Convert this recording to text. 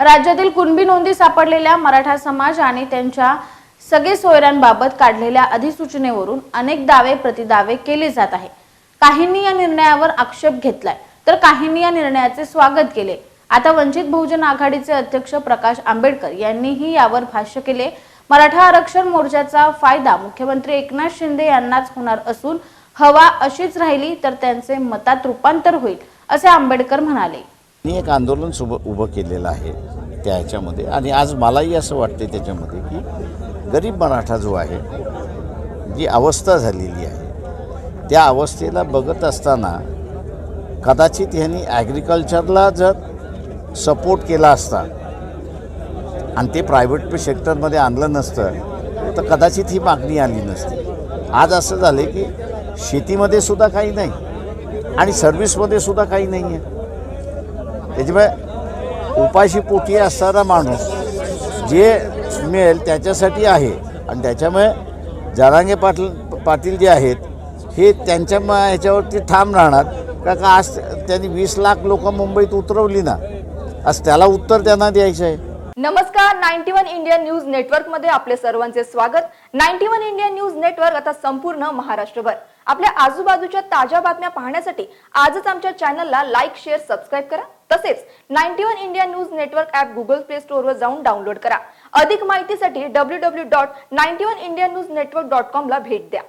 राज्यातील कुणबी नोंदी सापडलेल्या मराठा समाज आणि त्यांच्या सगळे सोयऱ्यांबाबत काढलेल्या अधिसूचनेवरून अनेक दावे प्रतिदावे केले जात आहे. काहींनी या निर्णयावर आक्षेप घेतलाय. तर काहींनी या निर्णयाचे स्वागत केले. आता वंचित बहुजन आघाडीचे अध्यक्ष प्रकाश आंबेडकर यांनीही यावर भाष्य केले. मराठा आरक्षण मोर्चाचा फायदा मुख्यमंत्री एकनाथ शिंदे यांनाच होणार असून हवा अशीच राहिली तर त्यांचे मतात रूपांतर होईल असे आंबेडकर म्हणाले. मी एक आंदोलन सुब उभं केलेलं आहे त्या ह्याच्यामध्ये आणि आज मलाही असं वाटते त्याच्यामध्ये की गरीब मराठा जो आहे जी अवस्था झालेली आहे त्या अवस्थेला बघत असताना कदाचित ह्यांनी ॲग्रिकल्चरला जर सपोर्ट केला असता आणि ते प्रायव्हेट सेक्टरमध्ये आणलं नसतं तर कदाचित ही मागणी आली नसती. आज असं झालं की शेतीमध्ये सुद्धा काही नाही आणि सर्व्हिसमध्ये सुद्धा काही नाही आहे त्याच्यामुळे उपाशी पोटी असणारा माणूस जे मिळेल त्याच्यासाठी आहे. आणि त्याच्यामुळे जरांगे पाटील पाटील जे आहेत हे त्यांच्या म ह्याच्यावरती ठाम राहणार. का का आज त्यांनी वीस लाख लोक मुंबईत उतरवली ना आज त्याला उत्तर त्यांना द्यायचं आहे. नमस्कार नाईन्टी वन इंडियन न्यूज नेटवर्कमध्ये आपले सर्वांचे स्वागत. Ninety one Indian news network आता संपूर्ण महाराष्ट्रभर. आपल्या आजूबाजूच्या ताज्या बातम्या पाहण्यासाठी आजच आमच्या चॅनलला लाईक शेअर सबस्क्राईब करा. तसेच ninety one India news network app Google play स्टोअरवर जाऊन डाउनलोड करा. अधिक माहितीसाठी W W dot ninety one India news network dot com ला भेट द्या.